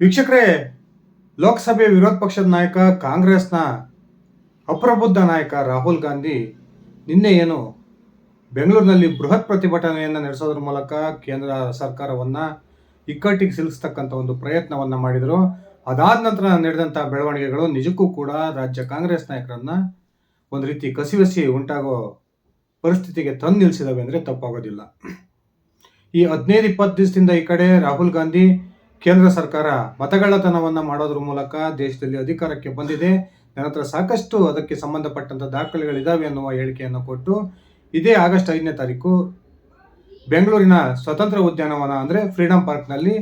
ವೀಕ್ಷಕರೇ, ಲೋಕಸಭೆ ವಿರೋಧ ಪಕ್ಷದ ನಾಯಕ, ಕಾಂಗ್ರೆಸ್ನ ಅಪ್ರಬುದ್ಧ ನಾಯಕ ರಾಹುಲ್ ಗಾಂಧಿ ನಿನ್ನೆ ಏನು ಬೆಂಗಳೂರಿನಲ್ಲಿ ಬೃಹತ್ ಪ್ರತಿಭಟನೆಯನ್ನು ನಡೆಸೋದ್ರ ಮೂಲಕ ಕೇಂದ್ರ ಸರ್ಕಾರವನ್ನು ಇಕ್ಕಟ್ಟಿಗೆ ಸಿಲುಕಿಸ್ತಕ್ಕಂಥ ಒಂದು ಪ್ರಯತ್ನವನ್ನು ಮಾಡಿದರು. ಅದಾದ ನಂತರ ನಡೆದಂಥ ಬೆಳವಣಿಗೆಗಳು ನಿಜಕ್ಕೂ ಕೂಡ ರಾಜ್ಯ ಕಾಂಗ್ರೆಸ್ ನಾಯಕರನ್ನು ಒಂದು ರೀತಿ ಕಸಿವಸಿ ಉಂಟಾಗೋ ಪರಿಸ್ಥಿತಿಗೆ ತಂದು ನಿಲ್ಲಿಸಿದವೆ ಅಂದರೆ ತಪ್ಪಾಗೋದಿಲ್ಲ. ಈ ಹದಿನೈದು ಇಪ್ಪತ್ತು ದಿವಸದಿಂದ ಈ ಕಡೆ ರಾಹುಲ್ ಗಾಂಧಿ ಕೇಂದ್ರ ಸರ್ಕಾರ ಮತಗಳ್ಳತನವನ್ನು ಮಾಡೋದ್ರ ಮೂಲಕ ದೇಶದಲ್ಲಿ ಅಧಿಕಾರಕ್ಕೆ ಬಂದಿದೆ. ನನ್ನ ಸಾಕಷ್ಟು ಅದಕ್ಕೆ ಸಂಬಂಧಪಟ್ಟಂಥ ದಾಖಲೆಗಳಿದ್ದಾವೆ ಅನ್ನುವ ಹೇಳಿಕೆಯನ್ನು ಕೊಟ್ಟು, ಇದೇ ಆಗಸ್ಟ್ ಐದನೇ ತಾರೀಕು ಬೆಂಗಳೂರಿನ ಸ್ವತಂತ್ರ ಉದ್ಯಾನವನ ಅಂದರೆ ಫ್ರೀಡಂ ಪಾರ್ಕ್ನಲ್ಲಿ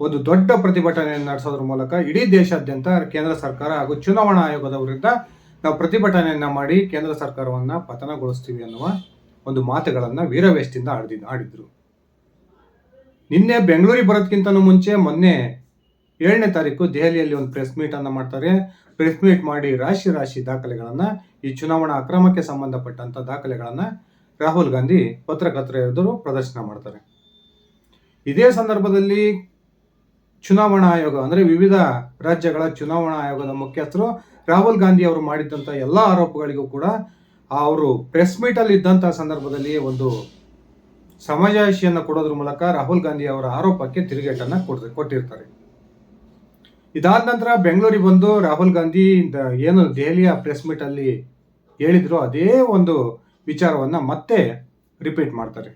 ಒಂದು ದೊಡ್ಡ ಪ್ರತಿಭಟನೆಯನ್ನು ನಡೆಸೋದ್ರ ಮೂಲಕ ಇಡೀ ದೇಶಾದ್ಯಂತ ಕೇಂದ್ರ ಸರ್ಕಾರ ಹಾಗೂ ಚುನಾವಣಾ ಆಯೋಗದ ವಿರುದ್ಧ ನಾವು ಪ್ರತಿಭಟನೆಯನ್ನು ಮಾಡಿ ಕೇಂದ್ರ ಸರ್ಕಾರವನ್ನು ಪತನಗೊಳಿಸ್ತೀವಿ ಅನ್ನುವ ಒಂದು ಮಾತುಗಳನ್ನು ವೀರವೇಶದಿಂದ ಆಡಿದ, ಆಡಿದ್ರು. ನಿನ್ನೆ ಬೆಂಗಳೂರಿಗೆ ಬರೋದಕ್ಕಿಂತನೂ ಮುಂಚೆ ಮೊನ್ನೆ ಏಳನೇ ತಾರೀಕು ದೆಹಲಿಯಲ್ಲಿ ಒಂದು ಪ್ರೆಸ್ ಮೀಟನ್ನು ಮಾಡ್ತಾರೆ. ಪ್ರೆಸ್ ಮೀಟ್ ಮಾಡಿ ರಾಶಿ ರಾಶಿ ದಾಖಲೆಗಳನ್ನು, ಈ ಚುನಾವಣಾ ಅಕ್ರಮಕ್ಕೆ ಸಂಬಂಧಪಟ್ಟಂಥ ದಾಖಲೆಗಳನ್ನು ರಾಹುಲ್ ಗಾಂಧಿ ಪತ್ರಕರ್ತರ ಎದುರು ಪ್ರದರ್ಶನ ಮಾಡ್ತಾರೆ. ಇದೇ ಸಂದರ್ಭದಲ್ಲಿ ಚುನಾವಣಾ ಆಯೋಗ ಅಂದರೆ ವಿವಿಧ ರಾಜ್ಯಗಳ ಚುನಾವಣಾ ಆಯೋಗದ ಮುಖ್ಯಸ್ಥರು ರಾಹುಲ್ ಗಾಂಧಿ ಅವರು ಮಾಡಿದ್ದಂಥ ಎಲ್ಲ ಆರೋಪಗಳಿಗೂ ಕೂಡ ಅವರು ಪ್ರೆಸ್ ಮೀಟಲ್ಲಿ ಇದ್ದಂಥ ಸಂದರ್ಭದಲ್ಲಿ ಒಂದು ಸಮಜಾಯಿಷಿಯನ್ನು ಕೊಡೋದ್ರ ಮೂಲಕ ರಾಹುಲ್ ಗಾಂಧಿ ಅವರ ಆರೋಪಕ್ಕೆ ತಿರುಗೇಟನ್ನು ಕೊಡ್ತಾರೆ ಕೊಟ್ಟಿರ್ತಾರೆ. ಇದಾದ ನಂತರ ಬೆಂಗಳೂರಿಗೆ ಬಂದು ರಾಹುಲ್ ಗಾಂಧಿ ಏನು ದೆಹಲಿಯ ಪ್ರೆಸ್ ಮೀಟಲ್ಲಿ ಹೇಳಿದ್ರು ಅದೇ ಒಂದು ವಿಚಾರವನ್ನು ಮತ್ತೆ ರಿಪೀಟ್ ಮಾಡ್ತಾರೆ.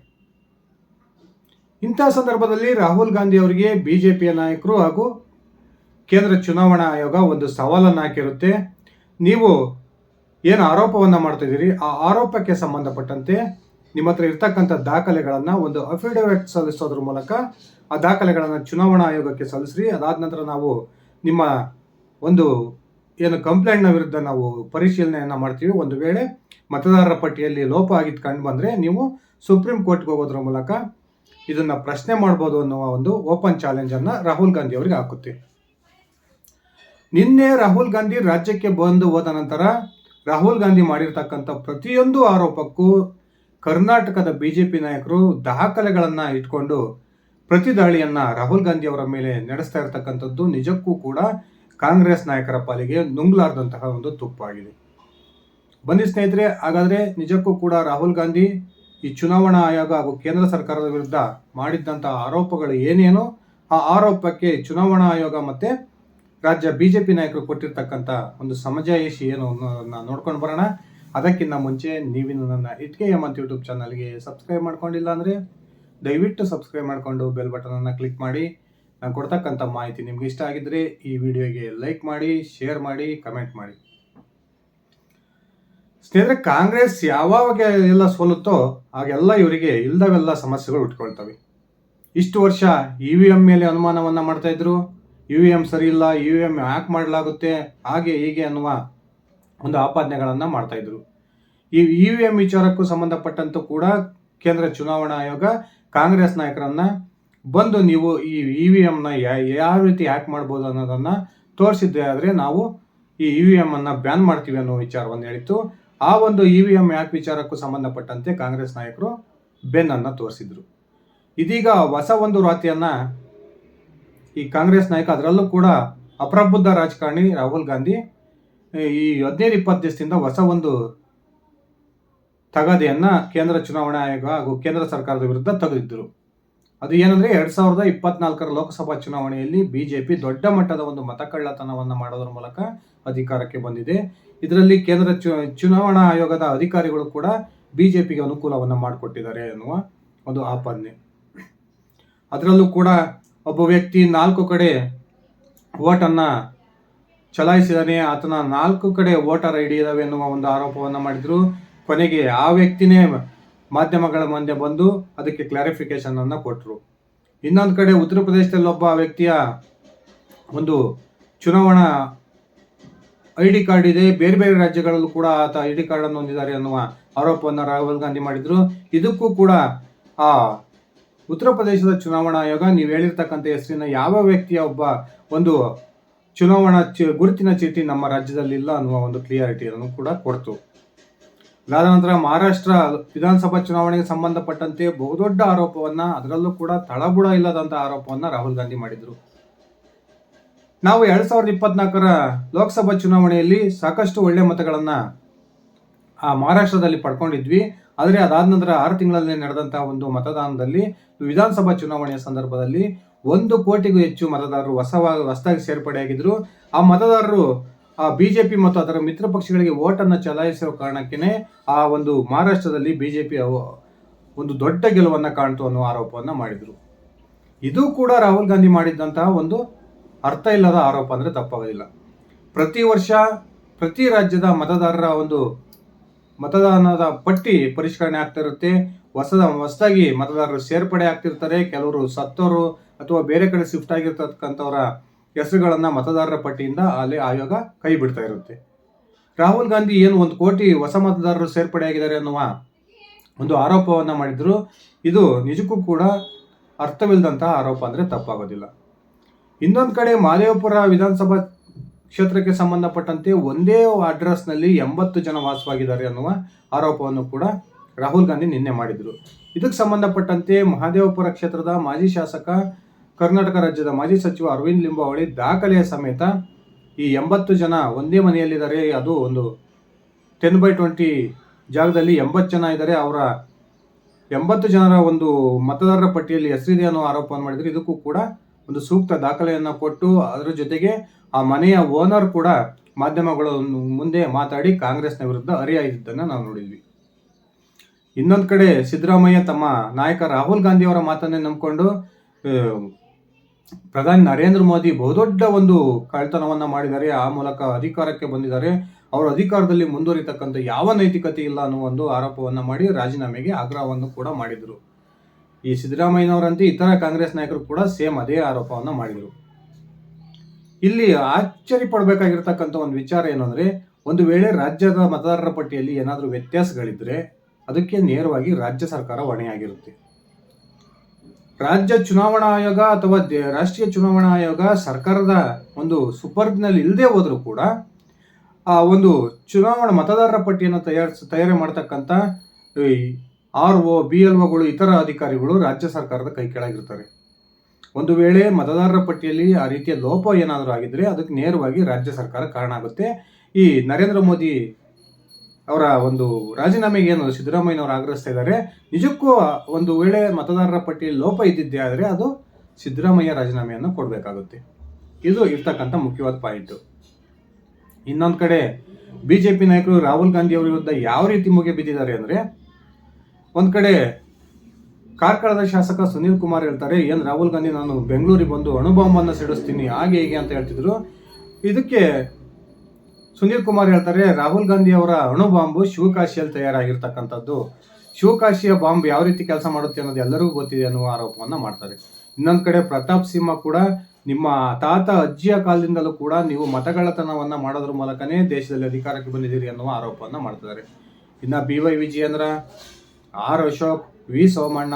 ಇಂತಹ ಸಂದರ್ಭದಲ್ಲಿ ರಾಹುಲ್ ಗಾಂಧಿ ಅವರಿಗೆ ಬಿಜೆಪಿಯ ನಾಯಕರು ಹಾಗೂ ಕೇಂದ್ರ ಚುನಾವಣಾ ಆಯೋಗ ಒಂದು ಸವಾಲನ್ನು ಹಾಕಿರುತ್ತೆ. ನೀವು ಏನು ಆರೋಪವನ್ನು ಮಾಡ್ತಿದ್ದೀರಿ ಆ ಆರೋಪಕ್ಕೆ ಸಂಬಂಧಪಟ್ಟಂತೆ ನಿಮ್ಮ ಹತ್ರ ಇರ್ತಕ್ಕಂಥ ದಾಖಲೆಗಳನ್ನು ಒಂದು ಅಫಿಡವಿಟ್ ಸಲ್ಲಿಸೋದ್ರ ಮೂಲಕ ಆ ದಾಖಲೆಗಳನ್ನು ಚುನಾವಣಾ ಆಯೋಗಕ್ಕೆ ಸಲ್ಲಿಸ್ರಿ. ಅದಾದ ನಂತರ ನಾವು ನಿಮ್ಮ ಒಂದು ಏನು ಕಂಪ್ಲೇಂಟ್ನ ವಿರುದ್ಧ ನಾವು ಪರಿಶೀಲನೆಯನ್ನು ಮಾಡ್ತೀವಿ. ಒಂದು ವೇಳೆ ಮತದಾರರ ಪಟ್ಟಿಯಲ್ಲಿ ಲೋಪ ಆಗಿದ್ದು ಕಂಡು ಬಂದರೆ ನೀವು ಸುಪ್ರೀಂ ಕೋರ್ಟ್ಗೆ ಹೋಗೋದ್ರ ಮೂಲಕ ಇದನ್ನು ಪ್ರಶ್ನೆ ಮಾಡ್ಬೋದು ಅನ್ನುವ ಒಂದು ಓಪನ್ ಚಾಲೆಂಜನ್ನು ರಾಹುಲ್ ಗಾಂಧಿ ಅವರಿಗೆ ಹಾಕುತ್ತೆ. ನಿನ್ನೆ ರಾಹುಲ್ ಗಾಂಧಿ ರಾಜ್ಯಕ್ಕೆ ಬಂದು ಹೋದ ನಂತರ ರಾಹುಲ್ ಗಾಂಧಿ ಮಾಡಿರ್ತಕ್ಕಂಥ ಪ್ರತಿಯೊಂದು ಆರೋಪಕ್ಕೂ ಕರ್ನಾಟಕದ ಬಿ ಜೆ ಪಿ ನಾಯಕರು ದಾಖಲೆಗಳನ್ನು ಇಟ್ಕೊಂಡು ಪ್ರತಿ ದಾಳಿಯನ್ನು ರಾಹುಲ್ ಗಾಂಧಿ ಅವರ ಮೇಲೆ ನಡೆಸ್ತಾ ಇರತಕ್ಕಂಥದ್ದು ನಿಜಕ್ಕೂ ಕೂಡ ಕಾಂಗ್ರೆಸ್ ನಾಯಕರ ಪಾಲಿಗೆ ನುಂಗ್ಲಾರ್ದಂತಹ ಒಂದು ತುಪ್ಪಾಗಿದೆ. ಬನ್ನಿ ಸ್ನೇಹಿತರೆ, ಹಾಗಾದರೆ ನಿಜಕ್ಕೂ ಕೂಡ ರಾಹುಲ್ ಗಾಂಧಿ ಈ ಚುನಾವಣಾ ಆಯೋಗ ಹಾಗೂ ಕೇಂದ್ರ ಸರ್ಕಾರದ ವಿರುದ್ಧ ಮಾಡಿದ್ದಂತಹ ಆರೋಪಗಳು ಏನೇನೋ, ಆ ಆರೋಪಕ್ಕೆ ಚುನಾವಣಾ ಆಯೋಗ ಮತ್ತೆ ರಾಜ್ಯ ಬಿಜೆಪಿ ನಾಯಕರು ಕೊಟ್ಟಿರ್ತಕ್ಕಂಥ ಒಂದು ಸಮಜಾಯಿಷಿ ಏನು ಅನ್ನೋದನ್ನು ನೋಡ್ಕೊಂಡು ಬರೋಣ. ಅದಕ್ಕಿಂತ ಮುಂಚೆ ನೀವಿನ್ನು ನನ್ನ ಇಟ್ಕೆ ಎಂ ಅಂತ ಯೂಟ್ಯೂಬ್ ಚಾನಲ್ಗೆ ಸಬ್ಸ್ಕ್ರೈಬ್ ಮಾಡ್ಕೊಂಡಿಲ್ಲ ಅಂದರೆ ದಯವಿಟ್ಟು ಸಬ್ಸ್ಕ್ರೈಬ್ ಮಾಡಿಕೊಂಡು ಬೆಲ್ ಬಟನನ್ನು ಕ್ಲಿಕ್ ಮಾಡಿ. ನಾನು ಕೊಡ್ತಕ್ಕಂಥ ಮಾಹಿತಿ ನಿಮ್ಗೆ ಇಷ್ಟ ಆಗಿದ್ದರೆ ಈ ವಿಡಿಯೋಗೆ ಲೈಕ್ ಮಾಡಿ ಶೇರ್ ಮಾಡಿ ಕಮೆಂಟ್ ಮಾಡಿ. ಸ್ನೇಹಿತರೆ, ಕಾಂಗ್ರೆಸ್ ಯಾವಾಗ ಎಲ್ಲ ಸೋಲುತ್ತೋ ಆಗೆಲ್ಲ ಇವರಿಗೆ ಇಲ್ದವೆಲ್ಲ ಸಮಸ್ಯೆಗಳು ಉಟ್ಕೊಳ್ತವೆ. ಇಷ್ಟು ವರ್ಷ ಇ ವಿ ಎಂ ಮೇಲೆ ಅನುಮಾನವನ್ನು ಮಾಡ್ತಾ ಇದ್ರು. ಇ ವಿ ಎಂ ಸರಿ ಇಲ್ಲ ಇ ವಿ ಎಂ ಯಾಕೆ ಮಾಡಲಾಗುತ್ತೆ. ಹಾಗೆ ಹೀಗೆ ಅನ್ನುವ ಒಂದು ಆಪಾದನೆಗಳನ್ನು ಮಾಡ್ತಾ ಇದ್ರು. ಈ ಇ ವಿ ಎಂ ವಿಚಾರಕ್ಕೂ ಸಂಬಂಧಪಟ್ಟಂತೂ ಕೂಡ ಕೇಂದ್ರ ಚುನಾವಣಾ ಆಯೋಗ ಕಾಂಗ್ರೆಸ್ ನಾಯಕರನ್ನ ಬಂದು ನೀವು ಈ ಇ ವಿ ಎಮ್ನ ಯಾವ ರೀತಿ ಹ್ಯಾಕ್ ಮಾಡ್ಬೋದು ಅನ್ನೋದನ್ನ ತೋರಿಸಿದ್ದೆ ಆದರೆ ನಾವು ಈ ಇ ವಿ ಎಂ ಅನ್ನ ಬ್ಯಾನ್ ಮಾಡ್ತೀವಿ ಅನ್ನೋ ವಿಚಾರವನ್ನು ಹೇಳಿತ್ತು. ಆ ಒಂದು ಇ ವಿ ಎಂ ಹ್ಯಾಕ್ ವಿಚಾರಕ್ಕೂ ಸಂಬಂಧಪಟ್ಟಂತೆ ಕಾಂಗ್ರೆಸ್ ನಾಯಕರು ಬೆನ್ನನ್ನು ತೋರಿಸಿದ್ರು. ಇದೀಗ ಹೊಸ ಒಂದು ರಾತಿಯನ್ನ ಈ ಕಾಂಗ್ರೆಸ್ ನಾಯಕ ಅದರಲ್ಲೂ ಕೂಡ ಅಪ್ರಬುದ್ಧ ರಾಜಕಾರಣಿ ರಾಹುಲ್ ಗಾಂಧಿ ಈ ಹದಿನೈದು ಇಪ್ಪತ್ತು ದಿವಸದಿಂದ ಹೊಸ ಒಂದು ತಗಾದೆಯನ್ನು ಕೇಂದ್ರ ಚುನಾವಣಾ ಆಯೋಗ ಹಾಗೂ ಕೇಂದ್ರ ಸರ್ಕಾರದ ವಿರುದ್ಧ ತೆಗೆದಿದ್ದರು. ಅದು ಏನಂದರೆ ಎರಡು ಸಾವಿರದ ಇಪ್ಪತ್ನಾಲ್ಕರ ಲೋಕಸಭಾ ಚುನಾವಣೆಯಲ್ಲಿ ಬಿ ಜೆ ಪಿ ದೊಡ್ಡ ಮಟ್ಟದ ಒಂದು ಮತಕಳ್ಳತನವನ್ನು ಮಾಡೋದ್ರ ಮೂಲಕ ಅಧಿಕಾರಕ್ಕೆ ಬಂದಿದೆ. ಇದರಲ್ಲಿ ಕೇಂದ್ರ ಚು- ಚುನಾವಣಾ ಆಯೋಗದ ಅಧಿಕಾರಿಗಳು ಕೂಡ ಬಿ ಜೆ ಪಿಗೆ ಅನುಕೂಲವನ್ನು ಮಾಡಿಕೊಟ್ಟಿದ್ದಾರೆ ಎನ್ನುವ ಒಂದು ಆಪಾದನೆ. ಅದರಲ್ಲೂ ಕೂಡ ಒಬ್ಬ ವ್ಯಕ್ತಿ ನಾಲ್ಕು ಕಡೆ ಓಟನ್ನು ಚಲಾಯಿಸಿದಾನೆ ಆತನ ನಾಲ್ಕು ಕಡೆ ವೋಟರ್ ಐ ಡಿ ಇದಾವೆ ಎನ್ನುವ ಒಂದು ಆರೋಪವನ್ನು ಮಾಡಿದ್ರು. ಕೊನೆಗೆ ಆ ವ್ಯಕ್ತಿನೇ ಮಾಧ್ಯಮಗಳ ಮುಂದೆ ಬಂದು ಅದಕ್ಕೆ ಕ್ಲಾರಿಫಿಕೇಶನ್ ಅನ್ನು ಕೊಟ್ಟರು ಇನ್ನೊಂದು ಕಡೆ ಉತ್ತರ ಪ್ರದೇಶದಲ್ಲಿ ಒಬ್ಬ ವ್ಯಕ್ತಿಯ ಒಂದು ಚುನಾವಣಾ ಐ ಡಿ ಕಾರ್ಡ್ ಇದೆ. ಬೇರೆ ಬೇರೆ ರಾಜ್ಯಗಳಲ್ಲೂ ಕೂಡ ಆತ ಐ ಡಿ ಕಾರ್ಡ್ ಅನ್ನು ಹೊಂದಿದ್ದಾರೆ ಅನ್ನುವ ಆರೋಪವನ್ನು ರಾಹುಲ್ ಗಾಂಧಿ ಮಾಡಿದ್ರು. ಇದಕ್ಕೂ ಕೂಡ ಆ ಉತ್ತರ ಪ್ರದೇಶದ ಚುನಾವಣಾ ಆಯೋಗ, ನೀವು ಹೇಳಿರ್ತಕ್ಕಂಥ ಹೆಸರಿನ ಯಾವ ವ್ಯಕ್ತಿಯ ಒಬ್ಬ ಒಂದು ಚುನಾವಣಾ ಚಿ, ಗುರುತಿನ ಚೀಟಿ ನಮ್ಮ ರಾಜ್ಯದಲ್ಲಿ ಇಲ್ಲ ಅನ್ನುವ ಒಂದು ಕ್ಲಿಯಾರಿಟಿಯನ್ನು ಕೂಡ ಕೊಡ್ತು. ಅದಾದ ನಂತರ ಮಹಾರಾಷ್ಟ್ರ ವಿಧಾನಸಭಾ ಚುನಾವಣೆಗೆ ಸಂಬಂಧಪಟ್ಟಂತೆ ಬಹುದೊಡ್ಡ ಆರೋಪವನ್ನ ಅದರಲ್ಲೂ ಕೂಡ ತಳಬುಡ ಇಲ್ಲದಂತ ಆರೋಪವನ್ನ ರಾಹುಲ್ ಗಾಂಧಿ ಮಾಡಿದ್ರು. ನಾವು ಎರಡ್ ಸಾವಿರದ ಇಪ್ಪತ್ನಾಲ್ಕರ ಲೋಕಸಭಾ ಚುನಾವಣೆಯಲ್ಲಿ ಸಾಕಷ್ಟು ಒಳ್ಳೆ ಮತಗಳನ್ನ ಆ ಮಹಾರಾಷ್ಟ್ರದಲ್ಲಿ ಪಡ್ಕೊಂಡಿದ್ವಿ. ಆದರೆ ಅದಾದ ನಂತರ ಆರು ತಿಂಗಳಲ್ಲಿ ನಡೆದಂತಹ ಒಂದು ಮತದಾನದಲ್ಲಿ ವಿಧಾನಸಭಾ ಚುನಾವಣೆಯ ಸಂದರ್ಭದಲ್ಲಿ ಒಂದು ಕೋಟಿಗೂ ಹೆಚ್ಚು ಮತದಾರರು ಹೊಸ ಹೊಸದಾಗಿ ಸೇರ್ಪಡೆಯಾಗಿದ್ರು ಆ ಮತದಾರರು, ಆ ಬಿಜೆಪಿ ಮತ್ತು ಅದರ ಮಿತ್ರ ಪಕ್ಷಗಳಿಗೆ ಓಟನ್ನು ಚಲಾಯಿಸಿರೋ ಕಾರಣಕ್ಕೇನೆ ಆ ಒಂದು ಮಹಾರಾಷ್ಟ್ರದಲ್ಲಿ ಬಿಜೆಪಿ ಒಂದು ದೊಡ್ಡ ಗೆಲುವನ್ನ ಕಾಣ್ತು ಅನ್ನೋ ಆರೋಪವನ್ನ ಮಾಡಿದ್ರು. ಇದು ಕೂಡ ರಾಹುಲ್ ಗಾಂಧಿ ಮಾಡಿದ್ದಂತಹ ಒಂದು ಅರ್ಥ ಇಲ್ಲದ ಆರೋಪ ಅಂದ್ರೆ ತಪ್ಪಾಗೋದಿಲ್ಲ. ಪ್ರತಿ ವರ್ಷ ಪ್ರತಿ ರಾಜ್ಯದ ಮತದಾರರ ಒಂದು ಮತದಾನದ ಪಟ್ಟಿ ಪರಿಷ್ಕರಣೆ ಆಗ್ತಾ ಇರುತ್ತೆ. ಹೊಸದ, ಹೊಸದಾಗಿ ಮತದಾರರು ಸೇರ್ಪಡೆ ಆಗ್ತಿರ್ತಾರೆ. ಕೆಲವರು ಸತ್ತವರು ಅಥವಾ ಬೇರೆ ಕಡೆ ಶಿಫ್ಟ್ ಆಗಿರ್ತಕ್ಕಂಥವರ ಹೆಸರುಗಳನ್ನು ಮತದಾರರ ಪಟ್ಟಿಯಿಂದ ಅಲ್ಲಿ ಆಯೋಗ ಕೈ ಬಿಡ್ತಾ ಇರುತ್ತೆ. ರಾಹುಲ್ ಗಾಂಧಿ ಏನು ಒಂದು ಕೋಟಿ ಹೊಸ ಮತದಾರರು ಸೇರ್ಪಡೆಯಾಗಿದ್ದಾರೆ ಅನ್ನುವ ಒಂದು ಆರೋಪವನ್ನ ಮಾಡಿದ್ರು. ಇದು ನಿಜಕ್ಕೂ ಕೂಡ ಅರ್ಥವಿಲ್ಲದಂತಹ ಆರೋಪ ಅಂದ್ರೆ ತಪ್ಪಾಗೋದಿಲ್ಲ. ಇನ್ನೊಂದು ಕಡೆ ಮಾದೇವಪುರ ವಿಧಾನಸಭಾ ಕ್ಷೇತ್ರಕ್ಕೆ ಸಂಬಂಧಪಟ್ಟಂತೆ ಒಂದೇ ಅಡ್ರೆಸ್ನಲ್ಲಿ ಎಂಬತ್ತು ಜನ ವಾಸವಾಗಿದ್ದಾರೆ ಅನ್ನುವ ಆರೋಪವನ್ನು ಕೂಡ ರಾಹುಲ್ ಗಾಂಧಿ ನಿನ್ನೆ ಮಾಡಿದ್ರು. ಇದಕ್ಕೆ ಸಂಬಂಧಪಟ್ಟಂತೆ ಮಹಾದೇವಪುರ ಕ್ಷೇತ್ರದ ಮಾಜಿ ಶಾಸಕ ಕರ್ನಾಟಕ ರಾಜ್ಯದ ಮಾಜಿ ಸಚಿವ ಅರವಿಂದ್ ಲಿಂಬಾವಳಿ ದಾಖಲೆಯ ಸಮೇತ ಈ ಎಂಬತ್ತು ಜನ ಒಂದೇ ಮನೆಯಲ್ಲಿದ್ದಾರೆ. ಅದು ಒಂದು ಟೆನ್ ಬೈ ಟ್ವೆಂಟಿ ಜಾಗದಲ್ಲಿ ಎಂಬತ್ತು ಜನ ಇದ್ದಾರೆ. ಅವರ ಎಂಬತ್ತು ಜನರ ಒಂದು ಮತದಾರರ ಪಟ್ಟಿಯಲ್ಲಿ ಹೆಸರಿದೆ ಅನ್ನೋ ಆರೋಪವನ್ನು ಮಾಡಿದರೆ. ಇದಕ್ಕೂ ಕೂಡ ಒಂದು ಸೂಕ್ತ ದಾಖಲೆಯನ್ನು ಕೊಟ್ಟು ಅದರ ಜೊತೆಗೆ ಆ ಮನೆಯ ಓನರ್ ಕೂಡ ಮಾಧ್ಯಮಗಳ ಮುಂದೆ ಮಾತಾಡಿ ಕಾಂಗ್ರೆಸ್ನ ವಿರುದ್ಧ ಅರಿಯಾಗಿದ್ದನ್ನು ನಾವು ನೋಡಿದ್ವಿ. ಇನ್ನೊಂದು ಕಡೆ ಸಿದ್ದರಾಮಯ್ಯ ತಮ್ಮ ನಾಯಕ ರಾಹುಲ್ ಗಾಂಧಿ ಅವರ ಮಾತನ್ನೇ ನಂಬಿಕೊಂಡು ಪ್ರಧಾನಿ ನರೇಂದ್ರ ಮೋದಿ ಬಹುದೊಡ್ಡ ಒಂದು ಕಳ್ತನವನ್ನು ಮಾಡಿದ್ದಾರೆ. ಆ ಮೂಲಕ ಅಧಿಕಾರಕ್ಕೆ ಬಂದಿದ್ದಾರೆ. ಅವರು ಅಧಿಕಾರದಲ್ಲಿ ಮುಂದುವರಿತಕ್ಕಂಥ ಯಾವ ನೈತಿಕತೆ ಇಲ್ಲ ಅನ್ನೋ ಒಂದು ಆರೋಪವನ್ನ ಮಾಡಿ ರಾಜೀನಾಮೆಗೆ ಆಗ್ರಹವನ್ನು ಕೂಡ ಮಾಡಿದರು. ಈ ಸಿದ್ದರಾಮಯ್ಯನವರಂತೆ ಇತರ ಕಾಂಗ್ರೆಸ್ ನಾಯಕರು ಕೂಡ ಸೇಮ್ ಅದೇ ಆರೋಪವನ್ನ ಮಾಡಿದರು. ಇಲ್ಲಿ ಆಶ್ಚರ್ಯ ಪಡಬೇಕಾಗಿರ್ತಕ್ಕಂಥ ಒಂದು ವಿಚಾರ ಏನು ಅಂದರೆ, ಒಂದು ವೇಳೆ ರಾಜ್ಯದ ಮತದಾರರ ಪಟ್ಟಿಯಲ್ಲಿ ಏನಾದರೂ ವ್ಯತ್ಯಾಸಗಳಿದ್ರೆ ಅದಕ್ಕೆ ನೇರವಾಗಿ ರಾಜ್ಯ ಸರ್ಕಾರ ಹೊಣೆಯಾಗಿರುತ್ತೆ. ರಾಜ್ಯ ಚುನಾವಣಾ ಆಯೋಗ ಅಥವಾ ರಾಷ್ಟ್ರೀಯ ಚುನಾವಣಾ ಆಯೋಗ ಸರ್ಕಾರದ ಒಂದು ಸುಪರ್ದಿನಲ್ಲಿ ಇಲ್ಲದೆ ಹೋದರೂ ಕೂಡ ಆ ಒಂದು ಚುನಾವಣಾ ಮತದಾರರ ಪಟ್ಟಿಯನ್ನು ತಯಾರಿಸ ತಯಾರಿ ಮಾಡ್ತಕ್ಕಂಥ ಆರ್ ಒ, ಬಿ ಎಲ್ ಒಗಳು, ಇತರ ಅಧಿಕಾರಿಗಳು ರಾಜ್ಯ ಸರ್ಕಾರದ ಕೈ ಕೆಳಗಿರ್ತಾರೆ. ಒಂದು ವೇಳೆ ಮತದಾರರ ಪಟ್ಟಿಯಲ್ಲಿ ಆ ರೀತಿಯ ಲೋಪ ಏನಾದರೂ ಆಗಿದ್ದರೆ ಅದಕ್ಕೆ ನೇರವಾಗಿ ರಾಜ್ಯ ಸರ್ಕಾರ ಕಾರಣ ಆಗುತ್ತೆ. ಈ ನರೇಂದ್ರ ಮೋದಿ ಅವರ ಒಂದು ರಾಜೀನಾಮೆಗೆ ಏನು ಸಿದ್ದರಾಮಯ್ಯನವರು ಆಗ್ರಹಿಸ್ತಾ ಇದ್ದಾರೆ, ನಿಜಕ್ಕೂ ಒಂದು ವೇಳೆ ಮತದಾರರ ಪಟ್ಟಿಯಲ್ಲಿ ಲೋಪ ಇದ್ದಿದ್ದೆ ಆದರೆ ಅದು ಸಿದ್ದರಾಮಯ್ಯ ರಾಜೀನಾಮೆಯನ್ನು ಕೊಡಬೇಕಾಗುತ್ತೆ. ಇದು ಇರ್ತಕ್ಕಂಥ ಮುಖ್ಯವಾದ ಪಾಯಿಂಟು ಇನ್ನೊಂದು ಕಡೆ ಬಿ ಜೆ ಪಿ ನಾಯಕರು ರಾಹುಲ್ ಗಾಂಧಿ ಅವರ ವಿರುದ್ಧ ಯಾವ ರೀತಿ ಮುಗಿ ಬಿದ್ದಿದ್ದಾರೆ ಅಂದರೆ, ಒಂದು ಕಡೆ ಕಾರ್ಕಳದ ಶಾಸಕ ಸುನೀಲ್ ಕುಮಾರ್ ಹೇಳ್ತಾರೆ, ಏನು ರಾಹುಲ್ ಗಾಂಧಿ, ನಾನು ಬೆಂಗಳೂರಿಗೆ ಬಂದು ಅಣುಬಾಂಬನ್ನು ಸಿಡಿಸ್ತೀನಿ, ಹಾಗೆ ಹೀಗೆ ಅಂತ ಹೇಳ್ತಿದ್ರು. ಇದಕ್ಕೆ ಸುನೀಲ್ ಕುಮಾರ್ ಹೇಳ್ತಾರೆ, ರಾಹುಲ್ ಗಾಂಧಿ ಅವರ ಅಣು ಬಾಂಬು ಶಿವಕಾಶಿಯಲ್ಲಿ ತಯಾರಾಗಿರ್ತಕ್ಕಂಥದ್ದು. ಶಿವಕಾಶಿಯ ಬಾಂಬ್ ಯಾವ ರೀತಿ ಕೆಲಸ ಮಾಡುತ್ತೆ ಅನ್ನೋದು ಎಲ್ಲರಿಗೂ ಗೊತ್ತಿದೆ ಅನ್ನುವ ಆರೋಪವನ್ನು ಮಾಡ್ತಾರೆ. ಇನ್ನೊಂದು ಕಡೆ ಪ್ರತಾಪ್ ಸಿಂಹ ಕೂಡ ನಿಮ್ಮ ತಾತ, ಅಜ್ಜಿಯ ಕಾಲದಿಂದಲೂ ಕೂಡ ನೀವು ಮತಗಳತನವನ್ನು ಮಾಡೋದ್ರ ಮೂಲಕನೇ ದೇಶದಲ್ಲಿ ಅಧಿಕಾರಕ್ಕೆ ಬಂದಿದ್ದೀರಿ ಅನ್ನುವ ಆರೋಪವನ್ನು ಮಾಡ್ತಿದ್ದಾರೆ. ಇನ್ನು B Y Vijayendra, R Ashok, V Somanna,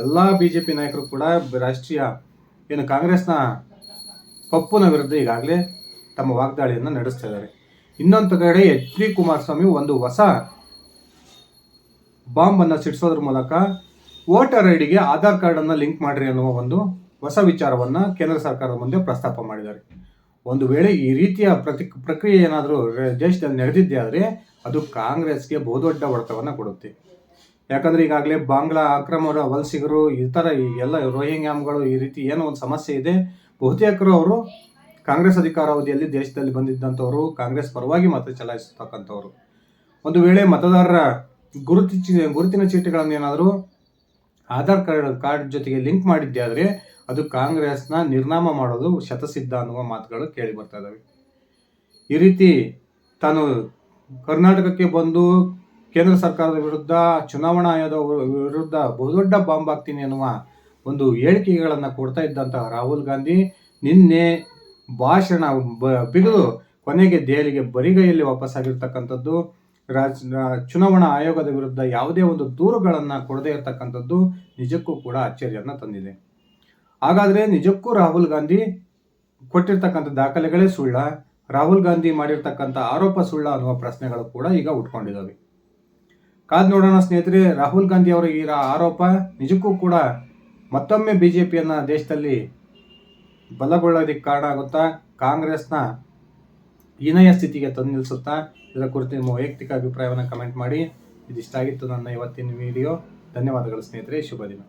ಎಲ್ಲ ಬಿ ಜೆ ಪಿ ನಾಯಕರು ಕೂಡ ರಾಷ್ಟ್ರೀಯ, ಏನು ಕಾಂಗ್ರೆಸ್ನ ಪಪ್ಪುನ ವಿರುದ್ಧ ಈಗಾಗಲೇ ತಮ್ಮ ವಾಗ್ದಾಳಿಯನ್ನು ನಡೆಸ್ತಾ ಇದ್ದಾರೆ. ಇನ್ನೊಂದು ಕಡೆ ಎಚ್ ಡಿ ಕುಮಾರಸ್ವಾಮಿ ಒಂದು ಹೊಸ ಬಾಂಬನ್ನು ಸಿಡಿಸೋದ್ರ ಮೂಲಕ ವೋಟರ್ ಐ ಡಿಗೆ ಆಧಾರ್ ಕಾರ್ಡನ್ನು ಲಿಂಕ್ ಮಾಡ್ರಿ ಅನ್ನುವ ಒಂದು ಹೊಸ ವಿಚಾರವನ್ನು ಕೇಂದ್ರ ಸರ್ಕಾರದ ಮುಂದೆ ಪ್ರಸ್ತಾಪ ಮಾಡಿದ್ದಾರೆ. ಒಂದು ವೇಳೆ ಈ ರೀತಿಯ ಪ್ರತಿ ಪ್ರಕ್ರಿಯೆ ಏನಾದರೂ ದೇಶದಲ್ಲಿ ನಡೆದಿದ್ದೆ ಆದರೆ ಅದು ಕಾಂಗ್ರೆಸ್ಗೆ ಬಹುದೊಡ್ಡ ಹೊಡೆತವನ್ನು ಕೊಡುತ್ತೆ. ಯಾಕಂದರೆ ಈಗಾಗಲೇ ಬಾಂಗ್ಲಾ ಆಕ್ರಮರ ವಲಸಿಗರು ಈ ಥರ ಎಲ್ಲ ರೋಹಿಂಗ್ಯಾಮ್ಗಳು ಈ ರೀತಿ ಏನೋ ಒಂದು ಸಮಸ್ಯೆ ಇದೆ. ಬಹುತೇಕರು ಅವರು ಕಾಂಗ್ರೆಸ್ ಅಧಿಕಾರಾವಧಿಯಲ್ಲಿ ದೇಶದಲ್ಲಿ ಬಂದಿದ್ದಂಥವರು ಕಾಂಗ್ರೆಸ್ ಪರವಾಗಿ ಮತ ಚಲಾಯಿಸತಕ್ಕಂಥವ್ರು. ಒಂದು ವೇಳೆ ಮತದಾರರ ಗುರುತಿ ಗುರುತಿನ ಚೀಟಿಗಳನ್ನು ಏನಾದರೂ ಆಧಾರ್ ಕಾರ್ಡ್ ಕಾರ್ಡ್ ಜೊತೆಗೆ ಲಿಂಕ್ ಮಾಡಿದ್ದೆ ಆದರೆ ಅದು ಕಾಂಗ್ರೆಸ್ನ ನಿರ್ನಾಮ ಮಾಡೋದು ಶತಸಿದ್ಧ ಅನ್ನುವ ಮಾತುಗಳು ಕೇಳಿ ಬರ್ತಾ ಇದ್ದಾವೆ ಈ ರೀತಿ ತಾನು ಕರ್ನಾಟಕಕ್ಕೆ ಬಂದು ಕೇಂದ್ರ ಸರ್ಕಾರದ ವಿರುದ್ಧ, ಚುನಾವಣಾ ಆಯೋಗದ ವಿರುದ್ಧ ಬಹುದೊಡ್ಡ ಬಾಂಬ್ ಆಗ್ತೀನಿ ಅನ್ನುವ ಒಂದು ಹೇಳಿಕೆಗಳನ್ನು ಕೊಡ್ತಾ ಇದ್ದಂತಹ ರಾಹುಲ್ ಗಾಂಧಿ ನಿನ್ನೆ ಭಾಷಣ ಬಿಗಿದು ಕೊನೆಗೆ ದೆಹಲಿಗೆ ಬರಿಗೈಯಲ್ಲಿ ವಾಪಸ್ಸಾಗಿರ್ತಕ್ಕಂಥದ್ದು, ರಾಜ್ ಚುನಾವಣಾ ಆಯೋಗದ ವಿರುದ್ಧ ಯಾವುದೇ ಒಂದು ದೂರುಗಳನ್ನು ಕೊಡದೇ ಇರತಕ್ಕಂಥದ್ದು ನಿಜಕ್ಕೂ ಕೂಡ ಅಚ್ಚರಿಯನ್ನು ತಂದಿದೆ. ಹಾಗಾದರೆ ನಿಜಕ್ಕೂ ರಾಹುಲ್ ಗಾಂಧಿ ಕೊಟ್ಟಿರ್ತಕ್ಕಂಥ ದಾಖಲೆಗಳೇ ಸುಳ್ಳ, ರಾಹುಲ್ ಗಾಂಧಿ ಮಾಡಿರ್ತಕ್ಕಂಥ ಆರೋಪ ಸುಳ್ಳ ಅನ್ನುವ ಪ್ರಶ್ನೆಗಳು ಕೂಡ ಈಗ ಉಟ್ಕೊಂಡಿದ್ದಾವೆ ಕಾದ್ ನೋಡೋಣ ಸ್ನೇಹಿತರೆ, ರಾಹುಲ್ ಗಾಂಧಿ ಅವರ ಈ ಆರೋಪ ನಿಜಕ್ಕೂ ಕೂಡ ಮತ್ತೊಮ್ಮೆ ಬಿಜೆಪಿಯನ್ನ ದೇಶದಲ್ಲಿ ಬಲಗೊಳ್ಳೋದಕ್ಕೆ ಕಾರಣ ಆಗುತ್ತಾ? ಕಾಂಗ್ರೆಸ್ನ ಹೀನಯ ಸ್ಥಿತಿಗೆ ತಂದು ನಿಲ್ಲಿಸುತ್ತಾ? ಇದರ ಕುರಿತು ನಿಮ್ಮ ವೈಯಕ್ತಿಕ ಅಭಿಪ್ರಾಯವನ್ನು ಕಮೆಂಟ್ ಮಾಡಿ. ಇದಿಷ್ಟಾಗಿತ್ತು ನನ್ನ ಇವತ್ತಿನ ವಿಡಿಯೋ. ಧನ್ಯವಾದಗಳು ಸ್ನೇಹಿತರೆ. ಶುಭ ದಿನ.